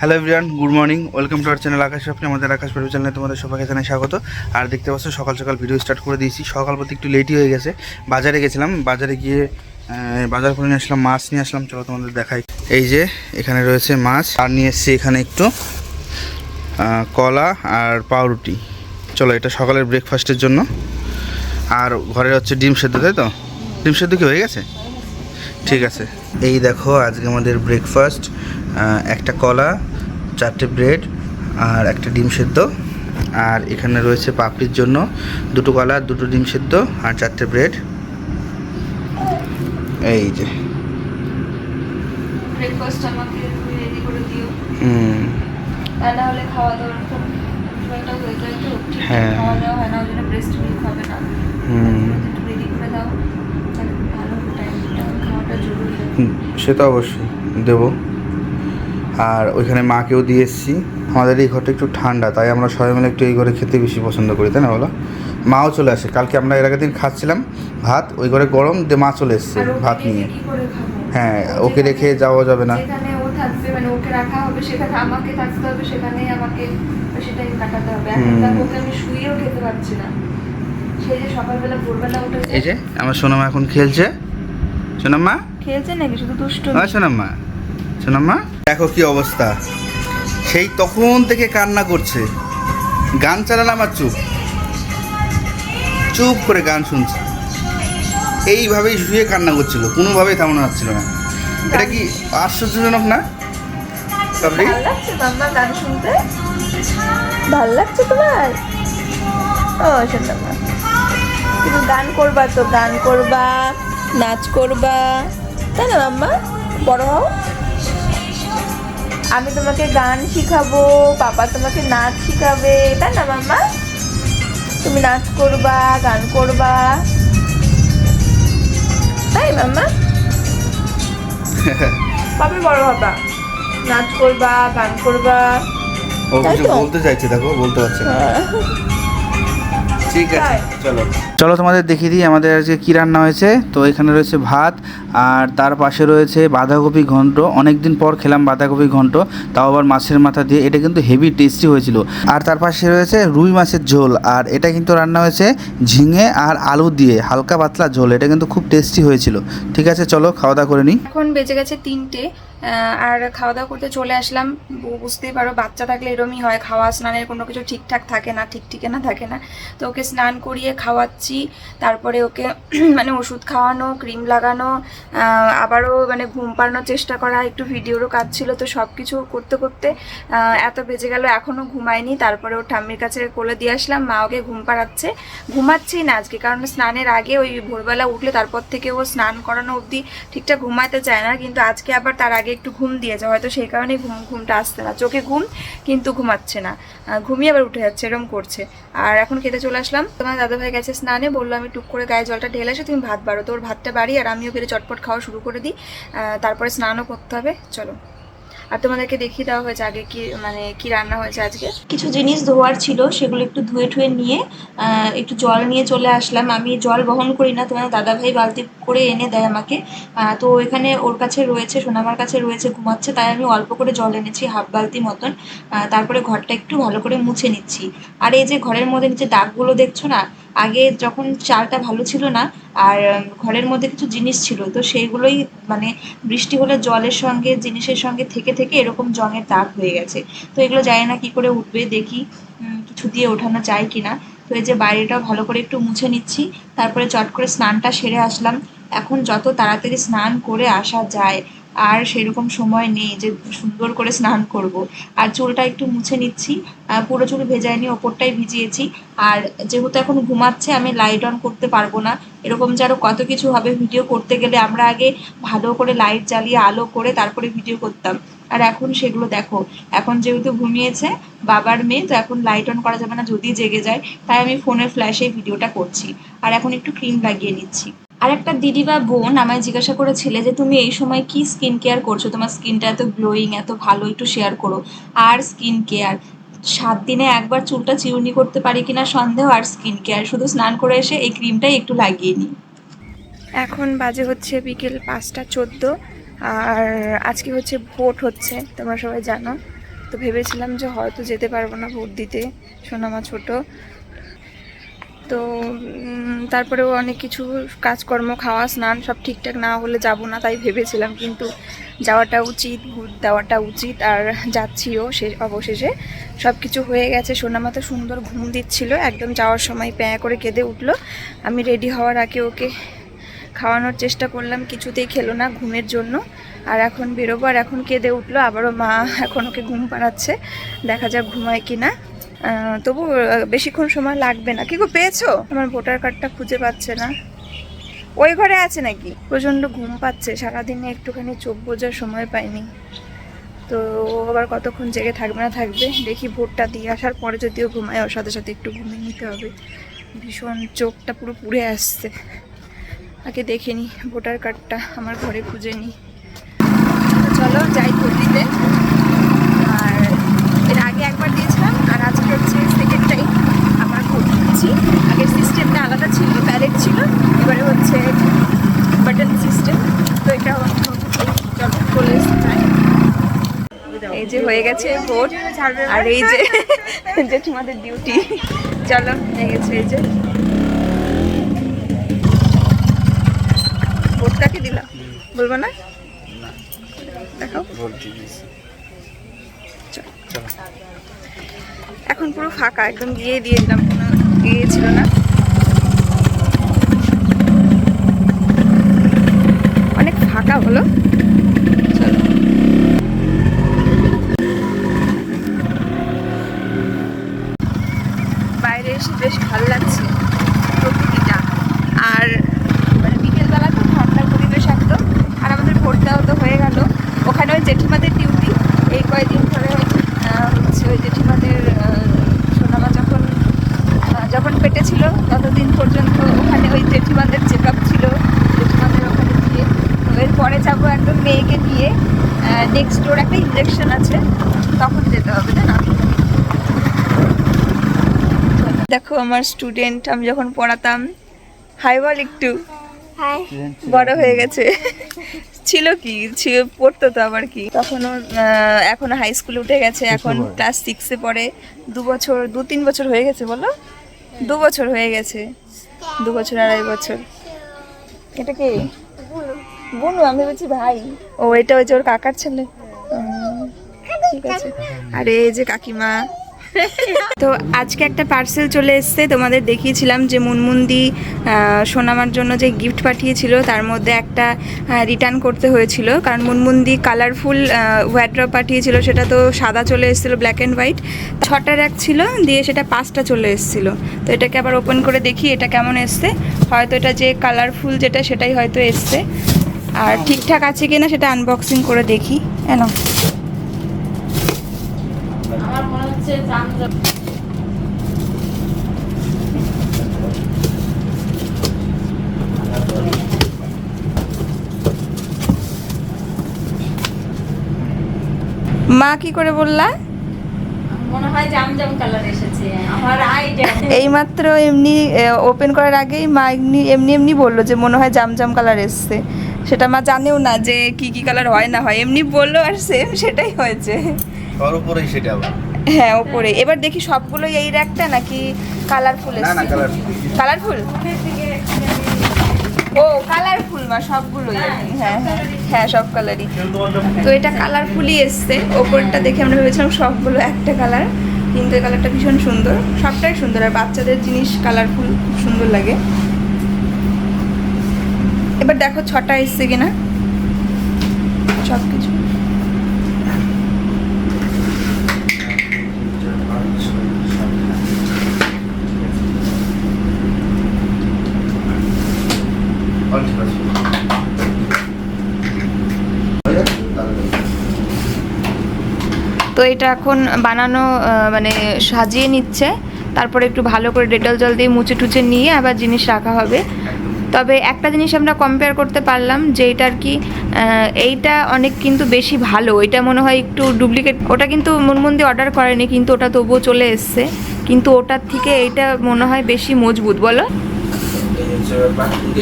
Hello everyone good morning welcome to our channel Akash আপনি আমাদের আকাশ পেটু চ্যানেলে তোমাদের সবাইকে জানাই স্বাগত। আর দেখতে পাচ্ছ, সকাল সকাল ভিডিও স্টার্ট করে দিয়েছি। সকাল প্রতি একটু লেটই হয়ে গেছে। বাজারে গেছিলাম। বাজারে গিয়ে বাজার করে নিয়ে আসলাম, মাছ নিয়ে আসলাম। চলো তোমাদের দেখাই। এই যে, এখানে রয়েছে মাছ। আর নিয়ে এসেছি এখানে একটু কলা আর পাউরুটি। চলো, এটা সকালের ব্রেকফাস্টের জন্য। আর ঘরে হচ্ছে ডিম সেদ্ধ, তাই তো? ডিম সেদ্ধ কি হয়ে গেছে? ঠিক আছে। এই দেখো, আজকে আমাদের ব্রেকফাস্ট একটা কলা চারটে ব্রেড আর একটা ডিম সেদ্ধ। আর এখানে রয়েছে পাপড়ির জন্য দুটো কলা দুটো ডিম সেদ্ধ আর চারটে ব্রেড। এই যে। হয়ে সে তো অবশ্যই। দেবো। আর ওইখানে মাকেও দিয়ে এসেছি। আমাদের এই ঘরটা একটু ঠান্ডা তাই আমরা সবাই মিলে একটু এই ঘরে খেতে বেশি পছন্দ করি তাই না বলো? মাও চলে আসে। কালকে আমরা এর আগের দিন খাচ্ছিলাম ভাত ওই ঘরে গরম দিয়ে মা চলে এসছে ভাত নিয়ে। হ্যাঁ ওকে রেখে যাওয়া যাবে না। থাকবে মানে ওকে রাখা হবে সেখানে আমাকে থাকতে হবে সেখানেই আমাকে সেটাই কাটাতে হবে। এখন ওকে আমি শুয়েও খেতে পারছি না। সেই যে সকালবেলা ভোরবেলা উঠে এই যে আমার সোনামা এখন খেলছে। সোনাম্মা? খেলছে নাকি? শুধু দুষ্ট হ্যাঁ সোনাম্মা। সোনাম্মা দেখো কি অবস্থা। সেই তখন থেকে কান্না করছে। গান চালালাম আর চুপ। চুপ করে গান শুনছে। এইভাবেই শুয়ে কান্না করছিল। কোনোভাবেই থামানো যাচ্ছিল না। এটা কি আশ্চর্যজনক না? ভালো লাগছে মাম্মা গান শুনতে? ভালো লাগছে তোমার? ও কিন্তু গান করবা তো গান করবা নাচ করবা। তাই না মাম্মা বড় হও। আমি তোমাকে গান শিখাবো পাপা তোমাকে নাচ শিখাবে তাই না মাম্মা? তুমি নাচ করবা গান করবা। তাই মাম্মা? কবে বড় হবা। নাচ করবা গান করবা। ও কিছু বলতে চাইছে দেখো বলতে পারছে না। ঠিক আছে চলো। চলো তোমাদের দেখিয়ে দিই আমাদের আজকে কী রান্না হয়েছে। তো এখানে রয়েছে ভাত আর তার পাশে রয়েছে বাঁধাকপি ঘন্ট। অনেক দিন পর খেলাম বাঁধাকপি ঘন্ট তাও আবার মাছের মাথা দিয়ে। এটা কিন্তু হেভি টেস্টি হয়েছিল। আর তার পাশে রয়েছে রুই মাছের ঝোল আর এটা কিন্তু রান্না হয়েছে ঝিঙে আর আলু দিয়ে হালকা পাতলা ঝোল। এটা কিন্তু খুব টেস্টি হয়েছিল। ঠিক আছে চলো খাওয়া দাওয়া করে নিই। এখন বেজে গেছে তিনটে। আর খাওয়া দাওয়া করতে চলে আসলাম। বুঝতেই পারো, বাচ্চা থাকলে এরমই হয়, খাওয়া, স্নানের কোনো কিছু ঠিকঠাক থাকে না, ঠিক ঠিকানা থাকে না। তো ওকে স্নান করিয়ে খাওয়াচ্ছি, তারপরে ওকে মানে ওষুধ খাওয়ানো, ক্রিম লাগানো আবারও মানে ঘুম পাড়ানোর চেষ্টা করা, একটু ভিডিওরও কাজ ছিল, তো সব কিছু করতে করতে এত বেজে গেল এখনও ঘুমায়নি। তারপরে ওর ঠাম্মির কাছে কোলে দিয়ে আসলাম, মা ওকে ঘুম পাড়াচ্ছে। ঘুমাচ্ছেই না আজকে, কারণ স্নানের আগে ওই ভোরবেলা উঠলে তারপর থেকে ও স্নান করানো অবধি ঠিকঠাক ঘুমাতে চায় না, কিন্তু আজকে আবার তার আগে একটু ঘুম দিয়েছে হয়তো সেই কারণে ঘুম, ঘুমটা আসছে না। চোখে ঘুম কিন্তু ঘুমাচ্ছে না। ঘুমিয়ে আবার উঠে যাচ্ছে, এরম করছে। আর এখন খেতে চলে আসলাম। তোমার দাদাভাই গেছে স্নানে, বলল আমি টুক করে গায়ে জলটা ঢেলে আসে তুমি ভাত বাড়ো। তোর ভাতটা বাড়ি আর আমিও ফিরে চটপট খাওয়া শুরু করে দিই। তারপরে স্নানও করতে হবে। চলো। আর তোমাদেরকে দেখিয়ে দেওয়া হয়েছে আগে কি মানে কি রান্না হয়েছে আজকে? কিছু জিনিস ধোয়ার ছিল, সেগুলো একটু ধুয়ে ঠুয়ে নিয়ে একটু জল নিয়ে চলে আসলাম। আমি জল বহন করি না, তোমার দাদাভাই বালতি করে এনে দেয় আমাকে। তো এখানে ওর কাছে রয়েছে, সোনামার কাছে রয়েছে, ঘুমাচ্ছে, তাই আমি অল্প করে জল এনেছি, হাফ বালতি মতন। তারপরে ঘরটা একটু ভালো করে মুছে নিচ্ছি। আর এই যে ঘরের মধ্যে নিচে দাগগুলো দেখছ না আগে যখন চালটা ভালো ছিল না, আর ঘরের মধ্যে কিছু জিনিস ছিল, তো সেইগুলোই মানে বৃষ্টি হলে জলের সঙ্গে, জিনিসের সঙ্গে থেকে থেকে এরকম জঙের দাগ হয়ে গেছে। তো এগুলো জানি না কি করে উঠবে, দেখি কিছু দিয়ে ওঠানো যায় কিনা। তো এই যে বাইরেটাও ভালো করে একটু মুছে নিচ্ছি, তারপরে চট করে স্নানটা সেরে আসলাম। এখন যত তাড়াতাড়ি স্নান করে আসা যায় আর সেরকম সময় নেই যে সুন্দর করে স্নান করব। আর চুলটা একটু মুছে নিচ্ছি। পুরো চুল ভেজাইনি ওপরটাই ভিজিয়েছি। আর যেহেতু এখন ঘুমাচ্ছে, আমি লাইট অন করতে পারব না। এরকম যে আরও কত কিছু হবে ভিডিও করতে গেলে আমরা আগে ভালো করে লাইট জ্বালিয়ে আলো করে তারপরে ভিডিও করতাম। আর এখন সেগুলো দেখো, এখন যেহেতু ঘুমিয়েছে বাবার মেয়ে, তো এখন লাইট অন করা যাবে না, যদি জেগে যায়। তাই আমি ফোনের ফ্ল্যাশে ভিডিওটা করছি। আর এখন একটু ক্রিম লাগিয়ে নিচ্ছি। আর একটা দিদি বা বোন আমায় জিজ্ঞাসা করেছিলে যে, তুমি এই সময় কি স্কিন কেয়ার করছ? তোমার স্কিনটা এত গ্লোয়িং এত ভালো, একটু শেয়ার করো। আর স্কিন কেয়ার সাত দিনে একবার চুলটা চিরুনি করতে পারি কিনা সন্দেহ? আর স্কিন কেয়ার শুধু স্নান করে এসে এই ক্রিমটাই একটু লাগিয়ে নিই। এখন বাজে হচ্ছে বিকেল পাঁচটা চোদ্দ, আর আজকে হচ্ছে ভোট হচ্ছে, তোমরা সবাই জানো। তো ভেবেছিলাম যে হয়তো যেতে পারব না ভোট দিতে, সোনামা ছোট। তো তারপরেও অনেক কিছু কাজকর্ম, খাওয়া, স্নান সব ঠিকঠাক না হলে যাব না তাই ভেবেছিলাম, কিন্তু যাওয়াটা উচিত ভোট দেওয়াটা উচিত, আর যাচ্ছিও সে অবশেষে। সব কিছু হয়ে গেছে, সোনামা তো সুন্দর ঘুম দিচ্ছিল, একদম যাওয়ার সময় প্যাঁ করে কেঁদে উঠল। আমি রেডি হওয়ার আগে ওকে খাওয়ানোর চেষ্টা করলাম, কিছুতেই খেলো না ঘুমের জন্য। আর এখন বেরোবো, আর এখন কেঁদে উঠল, আবারও মা এখন ওকে ঘুম পাড়াচ্ছে, দেখা যাক ঘুমায় কি না তবু বেশিক্ষণ সময় লাগবে না। কি গো পেয়েছ? আমার ভোটার কার্ডটা খুঁজে পাচ্ছে না। ওই ঘরে আছে নাকি? প্রচণ্ড ঘুম পাচ্ছে। সারাদিনে একটুখানি চোখ বোঝার সময় পাইনি। তো আবার কতক্ষণ জেগে থাকবে না থাকবে, দেখি ভোটটা দিয়ে আসার পরে যদিও ঘুমায়, ওর সাথে সাথে একটু ঘুমিয়ে নিতে হবে। ভীষণ চোখটা পুরো পুড়ে আসছে। আগে দেখে নি, ভোটার কার্ডটা আমার ঘরে খুঁজে নি। চলো, যাই ভোট দিতে। আর এর আগে একবার দিয়েছিলাম আজকে হচ্ছে সেকেন্ড টাইম আমার ভোট দিচ্ছি। আগের সিস্টেমটা আলাদা ছিল ব্যালেট ছিল। এবারে হচ্ছে বাটন সিস্টেম তো এটা চলো চলে এই যে হয়ে গেছে ভোট। আর এই যে জেঠিমাদের ডিউটি চলো হয়ে গেছে এই যে। ভোট কাকে দিলাম বলব না? দেখাও। চলো। এখন পুরো ফাঁকা একদম গিয়ে দিয়ে দিলাম কোনো ইয়ে ছিল না অনেক ফাঁকা হলো চলো বাইরে এসে বেশ ভালো লাগছে প্রকৃতিটা আর মানে বিকেলবেলা খুব ঠান্ডা পরিবেশ একদম আর আমাদের ভোট দেওয়া তো হয়ে গেল ওখানে ওই জেঠিমাদের ডিউটি এই কয়েকদিন ধরে আহ, হচ্ছে ওই জেঠিমাদের আহ, সোনামা যখন আহ, যখন পেটে ছিল ততদিন পর্যন্ত ওখানে ওই জেঠিমাদের চেক আপ ছিল জেঠিমাদের ওখানে দিয়ে তো এরপরে যাব একদম মেয়েকে নিয়ে নেক্সট ডোর একটা ইঞ্জেকশন আছে তখন যেতে হবে তাই না? দেখো আমার স্টুডেন্ট আমি যখন পড়াতাম হাই বল একটু বড় হয়ে গেছে। ছিল কি? ছিল পড়তো তো আবার কি? তখন এখন হাই স্কুলে উঠে গেছে এখন ক্লাস সিক্সে পড়ে। দু বছর দু তিন বছর হয়ে গেছে বলো? দু বছর হয়ে গেছে। দু বছর আড়াই বছর। এটা কি? বনু আমি বলছি ভাই। ও এটা ওই যে ওর কাকার ছেলে? উম, ঠিক আছে। আরে এই যে কাকিমা। তো আজকে একটা পার্সেল চলে এসেছে তোমাদের দেখিয়েছিলাম যে মুনমুন্দি সোনামার জন্য যে গিফট পাঠিয়েছিল তার মধ্যে একটা রিটার্ন করতে হয়েছিল। কারণ মুনমুন্দি কালারফুল ওয়াড্রপ পাঠিয়েছিল সেটা তো সাদা চলে এসেছিল ব্ল্যাক অ্যান্ড হোয়াইট ছটা র্যাক ছিল দিয়ে সেটা পাঁচটা চলে এসেছিল। তো এটাকে আবার ওপেন করে দেখি এটা কেমন এসছে। হয়তো এটা যে কালারফুল যেটা সেটাই হয়তো এসছে। আর ঠিকঠাক আছে কিনা সেটা আনবক্সিং করে দেখি। জামজাম মা কি করে বললা? মনে হয় জামজাম কালার এসেছে। আমার আইডিয়া এইমাত্র এমনি ওপেন করার আগেই মা এমনি এমনি এমনি বলল যে মনে হয় জামজাম কালার এসছে। সেটা মা জানেও না যে কি কি কালার হয় না হয় এমনি বলল আর সেম সেটাই হয়েছে। সবার উপরেই সেটা হ্যাঁ ওপরে এবার দেখি সবগুলোই এই র্যাকটা নাকি কালারফুল না না কালারফুল ও কালারফুল মা সবগুলোই। হ্যাঁ হ্যাঁ হ্যাঁ সব কালারই তো এটা কালারফুলই এসছে। ওপরটা দেখে আমরা ভেবেছিলাম সবগুলো একটা কালার কিন্তু কালারটা ভীষণ সুন্দর। সবটাই সুন্দর। আর বাচ্চাদের জিনিস কালারফুল খুব সুন্দর লাগে। এবার দেখো ছটা এসছে কিনা। সব কিছু তো এটা এখন বানানো মানে সাজিয়ে নিচ্ছে। তারপরে একটু ভালো করে ডেটল জল দিয়ে মুছে টুচে নিয়ে আবার জিনিস রাখা হবে। তবে একটা জিনিস আমরা কম্পেয়ার করতে পারলাম যে এটা আর কি এইটা অনেক কিন্তু বেশি ভালো। এটা মনে হয় একটু ডুপ্লিকেট ওটা কিন্তু মনমন্দি অর্ডার করেনি কিন্তু ওটা তবুও চলে এসছে। কিন্তু ওটার থেকে এইটা মনে হয় বেশি মজবুত বলো?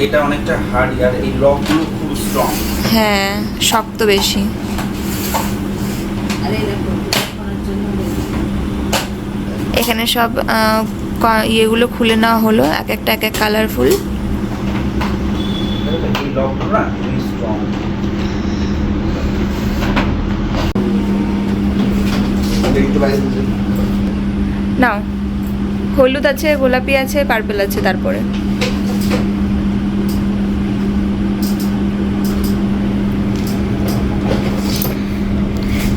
এটা অনেকটা হার্ড আর এই লকগুলো খুব স্ট্রং হ্যাঁ শক্ত বেশি। এখন সব ক- ইয়েগুলো খুলে নেওয়া হলো এক একটা এক এক কালারফুল লকটা না স্ট্রং নাও। হলুদ আছে, গোলাপি আছে, পার্পেল আছে তারপরে।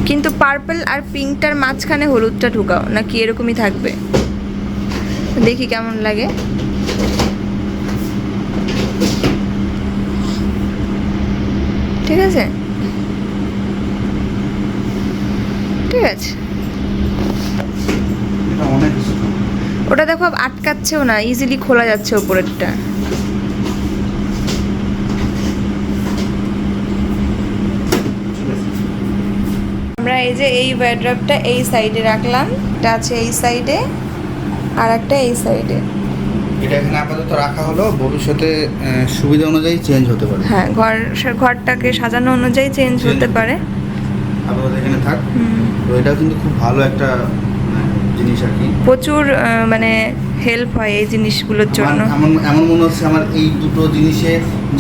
কিন্তু পার্পল আর পিঙ্কটার মাঝখানে হলুদটা ঢুকাও, নাকি এরকমই থাকবে? দেখি কেমন লাগে ঠিক আছে ঠিক আছে এটা অনেক স্ট্রং ওটা দেখো আটকাচ্ছেও না ইজিলি খোলা যাচ্ছে ওপরেরটা আমরা এই যে এই ওয়ার্ড্রপটা এই সাইডে রাখলাম এটা আছে এই সাইডে আর একটা এই সাইডে এটা এখানে আপাতত রাখা হলো ভবিষ্যতে সুবিধা অনুযায়ী চেঞ্জ হতে পারে। হ্যাঁ ঘর ঘরটাকে সাজানো অনুযায়ী চেঞ্জ হতে পারে। আপাতত এখানে থাক। তো এটাও কিন্তু খুব ভালো একটা জিনিস আর কি। প্রচুর মানে হেল্প হয় এই জিনিসগুলোর জন্য। এমন এমন মনে হচ্ছে আমার এই দুটো জিনিসে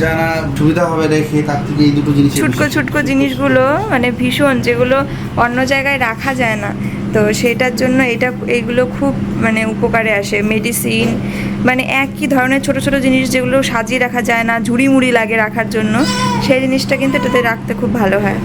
যারা সুবিধা হবে রেখে তার থেকে এই দুটো জিনিস ছুটকো ছুটকো জিনিসগুলো মানে ভীষণ যেগুলো অন্য জায়গায় রাখা যায় না। তো সেটার জন্য এটা এইগুলো খুব মানে উপকারে আসে। মেডিসিন মানে একই ধরনের ছোট ছোট জিনিস যেগুলো সাজিয়ে রাখা যায় না ঝুড়ি মুড়ি লাগে রাখার জন্য সেই জিনিসটা কিন্তু এটাতে রাখতে খুব ভালো হয়।